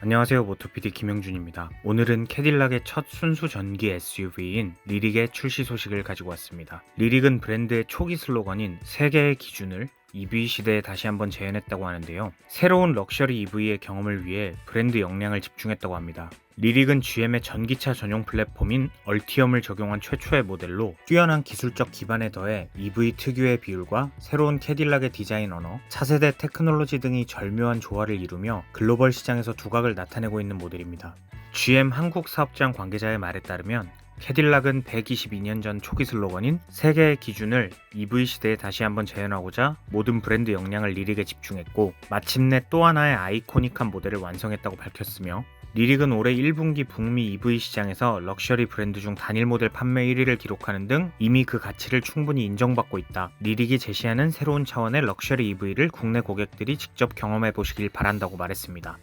안녕하세요 모토PD 김영준입니다. 오늘은 캐딜락의 첫 순수 전기 SUV인 리릭의 출시 소식을 가지고 왔습니다. 리릭은 브랜드의 초기 슬로건인 세계의 기준을 EV 시대에 다시 한번 재현했다고 하는데요. 새로운 럭셔리 EV의 경험을 위해 브랜드 역량을 집중했다고 합니다. 리릭은 GM의 전기차 전용 플랫폼인 얼티엄을 적용한 최초의 모델로 뛰어난 기술적 기반에 더해 EV 특유의 비율과 새로운 캐딜락의 디자인 언어, 차세대 테크놀로지 등이 절묘한 조화를 이루며 글로벌 시장에서 두각을 나타내고 있는 모델입니다. GM 한국 사업장 관계자의 말에 따르면 캐딜락은 122년 전 초기 슬로건인 세계의 기준을 EV 시대에 다시 한번 재현하고자 모든 브랜드 역량을 리릭에 집중했고 마침내 또 하나의 아이코닉한 모델을 완성했다고 밝혔으며 리릭은 올해 1분기 북미 EV 시장에서 럭셔리 브랜드 중 단일 모델 판매 1위를 기록하는 등 이미 그 가치를 충분히 인정받고 있다. 리릭이 제시하는 새로운 차원의 럭셔리 EV를 국내 고객들이 직접 경험해 보시길 바란다고 말했습니다.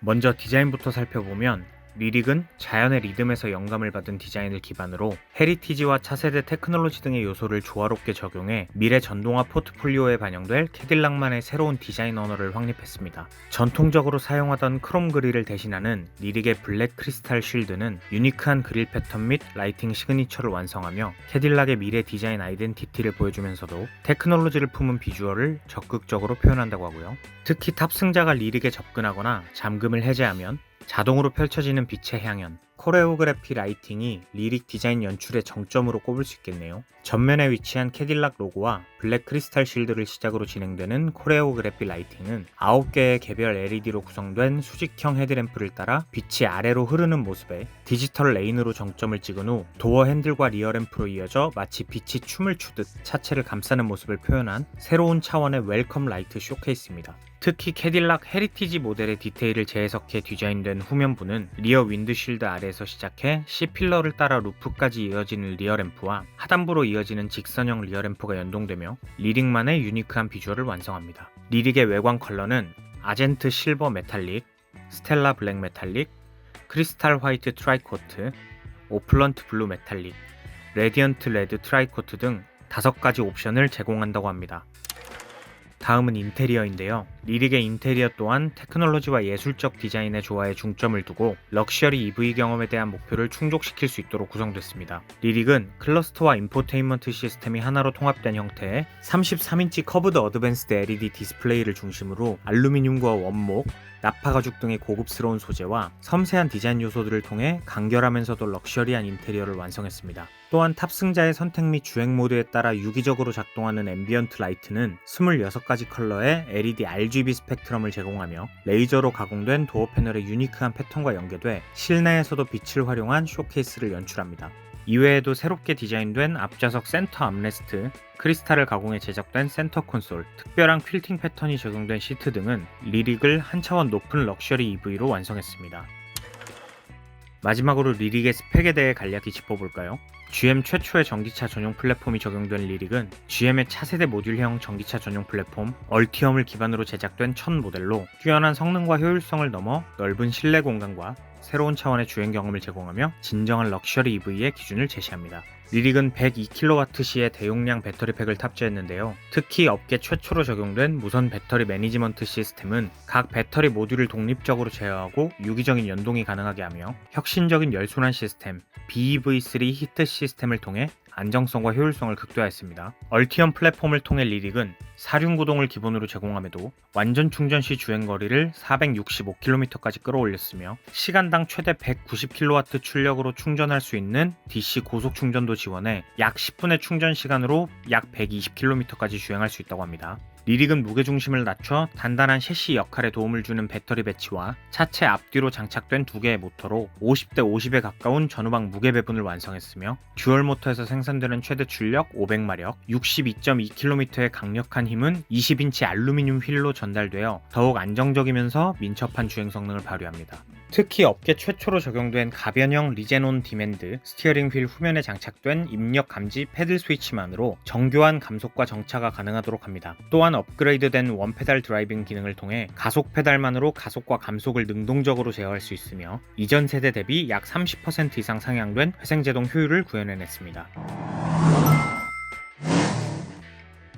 먼저 디자인부터 살펴보면 리릭은 자연의 리듬에서 영감을 받은 디자인을 기반으로 헤리티지와 차세대 테크놀로지 등의 요소를 조화롭게 적용해 미래 전동화 포트폴리오에 반영될 캐딜락만의 새로운 디자인 언어를 확립했습니다. 전통적으로 사용하던 크롬 그릴을 대신하는 리릭의 블랙 크리스탈 쉴드는 유니크한 그릴 패턴 및 라이팅 시그니처를 완성하며 캐딜락의 미래 디자인 아이덴티티를 보여주면서도 테크놀로지를 품은 비주얼을 적극적으로 표현한다고 하고요. 특히 탑승자가 리릭에 접근하거나 잠금을 해제하면 자동으로 펼쳐지는 빛의 향연, 코레오그래피 라이팅이 리릭 디자인 연출의 정점으로 꼽을 수 있겠네요. 전면에 위치한 캐딜락 로고와 블랙 크리스탈 실드를 시작으로 진행되는 코레오그래피 라이팅은 9개의 개별 LED로 구성된 수직형 헤드램프를 따라 빛이 아래로 흐르는 모습에 디지털 레인으로 정점을 찍은 후 도어 핸들과 리어 램프로 이어져 마치 빛이 춤을 추듯 차체를 감싸는 모습을 표현한 새로운 차원의 웰컴 라이트 쇼케이스입니다. 특히 캐딜락 헤리티지 모델의 디테일을 재해석해 디자인된 후면부는 리어 윈드쉴드 아래에서 시작해 C필러를 따라 루프까지 이어지는 리어 램프와 하단부로 이어지는 직선형 리어 램프가 연동되며 리릭만의 유니크한 비주얼을 완성합니다. 리릭의 외관 컬러는 아젠트 실버 메탈릭, 스텔라 블랙 메탈릭, 크리스탈 화이트 트라이코트, 오플런트 블루 메탈릭, 레디언트 레드 트라이코트 등 다섯 가지 옵션을 제공한다고 합니다. 다음은 인테리어인데요. 리릭의 인테리어 또한 테크놀로지와 예술적 디자인의 조화에 중점을 두고 럭셔리 EV 경험에 대한 목표를 충족시킬 수 있도록 구성됐습니다. 리릭은 클러스터와 인포테인먼트 시스템이 하나로 통합된 형태의 33인치 커브드 어드밴스드 LED 디스플레이를 중심으로 알루미늄과 원목, 나파 가죽 등의 고급스러운 소재와 섬세한 디자인 요소들을 통해 간결하면서도 럭셔리한 인테리어를 완성했습니다. 또한 탑승자의 선택 및 주행 모드에 따라 유기적으로 작동하는 앰비언트 라이트는 26가지 컬러의 LED RGB 스펙트럼을 제공하며 레이저로 가공된 도어 패널의 유니크한 패턴과 연계돼 실내에서도 빛을 활용한 쇼케이스를 연출합니다. 이외에도 새롭게 디자인된 앞좌석 센터 암레스트, 크리스탈을 가공해 제작된 센터 콘솔, 특별한 퀼팅 패턴이 적용된 시트 등은 리릭을 한 차원 높은 럭셔리 EV로 완성했습니다. 마지막으로 리릭의 스펙에 대해 간략히 짚어볼까요? GM 최초의 전기차 전용 플랫폼이 적용된 리릭은 GM의 차세대 모듈형 전기차 전용 플랫폼 얼티엄을 기반으로 제작된 첫 모델로 뛰어난 성능과 효율성을 넘어 넓은 실내 공간과 새로운 차원의 주행 경험을 제공하며 진정한 럭셔리 EV의 기준을 제시합니다. 리릭은 102kWh의 대용량 배터리팩을 탑재했는데요. 특히 업계 최초로 적용된 무선 배터리 매니지먼트 시스템은 각 배터리 모듈을 독립적으로 제어하고 유기적인 연동이 가능하게 하며 혁신적인 열순환 시스템 BEV3 히트 시스템을 통해 안정성과 효율성을 극대화했습니다. 얼티엄 플랫폼을 통해 리릭은 사륜 구동을 기본으로 제공함에도 완전 충전 시 주행 거리를 465km까지 끌어올렸으며 시간당 최대 190kW 출력으로 충전할 수 있는 DC 고속 충전도 지원해 약 10분의 충전 시간으로 약 120km까지 주행할 수 있다고 합니다. 리릭은 무게중심을 낮춰 단단한 셰시 역할에 도움을 주는 배터리 배치와 차체 앞뒤로 장착된 두 개의 모터로 50대 50에 가까운 전후방 무게 배분을 완성했으며 듀얼 모터에서 생산되는 최대 출력 500마력, 62.2km의 강력한 힘은 20인치 알루미늄 휠로 전달되어 더욱 안정적이면서 민첩한 주행 성능을 발휘합니다. 특히 업계 최초로 적용된 가변형 리제논 디맨드 스티어링 휠 후면에 장착된 입력 감지 패들 스위치만으로 정교한 감속과 정차가 가능하도록 합니다. 또한 업그레이드된 원페달 드라이빙 기능을 통해 가속 페달만으로 가속과 감속을 능동적으로 제어할 수 있으며 이전 세대 대비 약 30% 이상 상향된 회생제동 효율을 구현해냈습니다.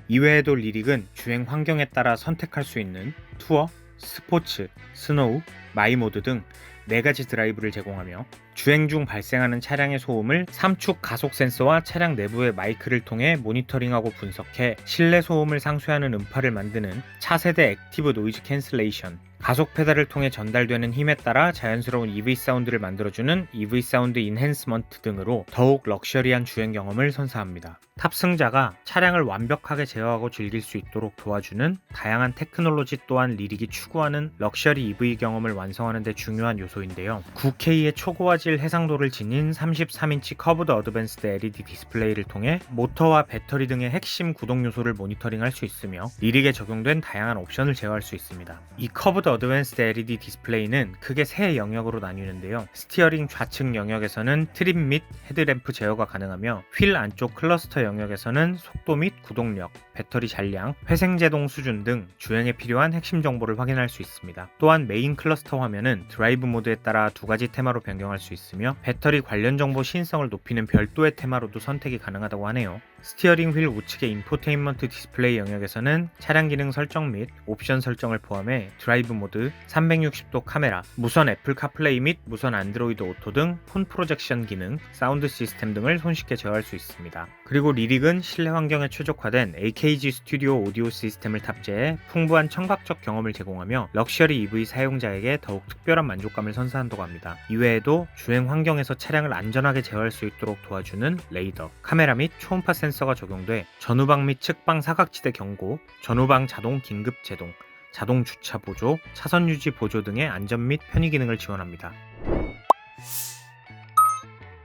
이외에도 리릭은 주행 환경에 따라 선택할 수 있는 투어, 스포츠, 스노우, 마이모드 등 4가지 드라이브를 제공하며 주행 중 발생하는 차량의 소음을 삼축 가속 센서와 차량 내부의 마이크를 통해 모니터링하고 분석해 실내 소음을 상쇄하는 음파를 만드는 차세대 액티브 노이즈 캔슬레이션 가속 페달을 통해 전달되는 힘에 따라 자연스러운 EV 사운드를 만들어주는 EV 사운드 인핸스먼트 등으로 더욱 럭셔리한 주행 경험을 선사합니다. 탑승자가 차량을 완벽하게 제어하고 즐길 수 있도록 도와주는 다양한 테크놀로지 또한 리릭이 추구하는 럭셔리 EV 경험을 완성하는 데 중요한 요소인데요. 9K의 초고화질 해상도를 지닌 33인치 커브드 어드밴스드 LED 디스플레이를 통해 모터와 배터리 등의 핵심 구동 요소를 모니터링할 수 있으며 리릭에 적용된 다양한 옵션을 제어할 수 있습니다. 이 커브드 어드밴스드 LED 디스플레이는 크게 세 영역으로 나뉘는데요. 스티어링 좌측 영역에서는 트림 및 헤드램프 제어가 가능하며 휠 안쪽 클러스터 영역에서는 속도 및 구동력, 배터리 잔량, 회생제동 수준 등 주행에 필요한 핵심 정보를 확인할 수 있습니다. 또한 메인 클러스터 화면은 드라이브 모드에 따라 두 가지 테마로 변경할 수 있 으며 배터리 관련 정보 신성을 높이는 별도의 테마로도 선택이 가능하다고 하네요. 스티어링 휠 우측의 인포테인먼트 디스플레이 영역에서는 차량 기능 설정 및 옵션 설정을 포함해 드라이브 모드, 360도 카메라, 무선 애플 카플레이 및 무선 안드로이드 오토 등 폰 프로젝션 기능, 사운드 시스템 등을 손쉽게 제어할 수 있습니다. 그리고 리릭은 실내 환경에 최적화된 AKG 스튜디오 오디오 시스템을 탑재해 풍부한 청각적 경험을 제공하며 럭셔리 EV 사용자에게 더욱 특별한 만족감을 선사한다고 합니다. 이외에도 주행 환경에서 차량을 안전하게 제어할 수 있도록 도와주는 레이더, 카메라 및 초음파 센서 가 적용돼 전후방 및 측방 사각지대 경고, 전후방 자동 긴급 제동, 자동 주차 보조, 차선 유지 보조 등의 안전 및 편의 기능을 지원합니다.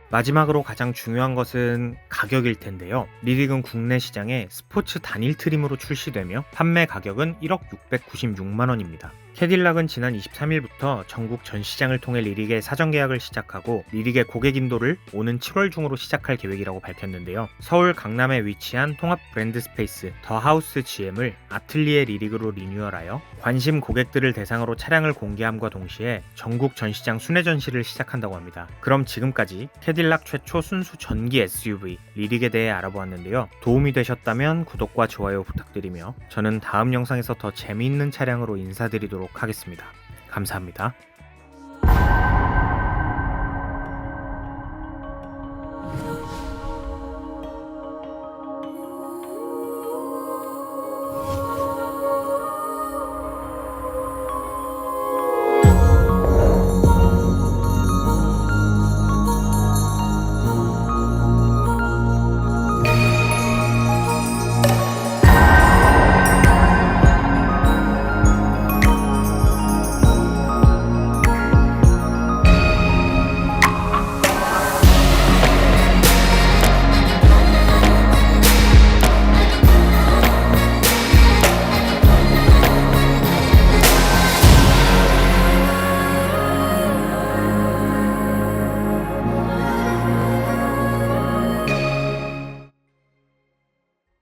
마지막으로 가장 중요한 것은 가격일 텐데요. 리릭은 국내 시장에 스포츠 단일 트림으로 출시되며 판매 가격은 1억 696만 원입니다. 캐딜락은 지난 23일부터 전국 전 시장을 통해 리릭의 사전 계약을 시작하고 리릭의 고객 인도를 오는 7월 중으로 시작할 계획이라고 밝혔는데요. 서울 강남에 위치한 통합 브랜드 스페이스 더 하우스 GM을 아틀리에 리릭으로 리뉴얼하여 관심 고객들을 대상으로 차량을 공개함과 동시에 전국 전 시장 순회 전시를 시작한다고 합니다. 그럼 지금까지 캐딜락 최초 순수 전기 SUV 리릭에 대해 알아보았는데요. 도움이 되셨다면 구독과 좋아요 부탁드리며 저는 다음 영상에서 더 재미있는 차량으로 인사드리 도록 하겠습니다. 감사합니다.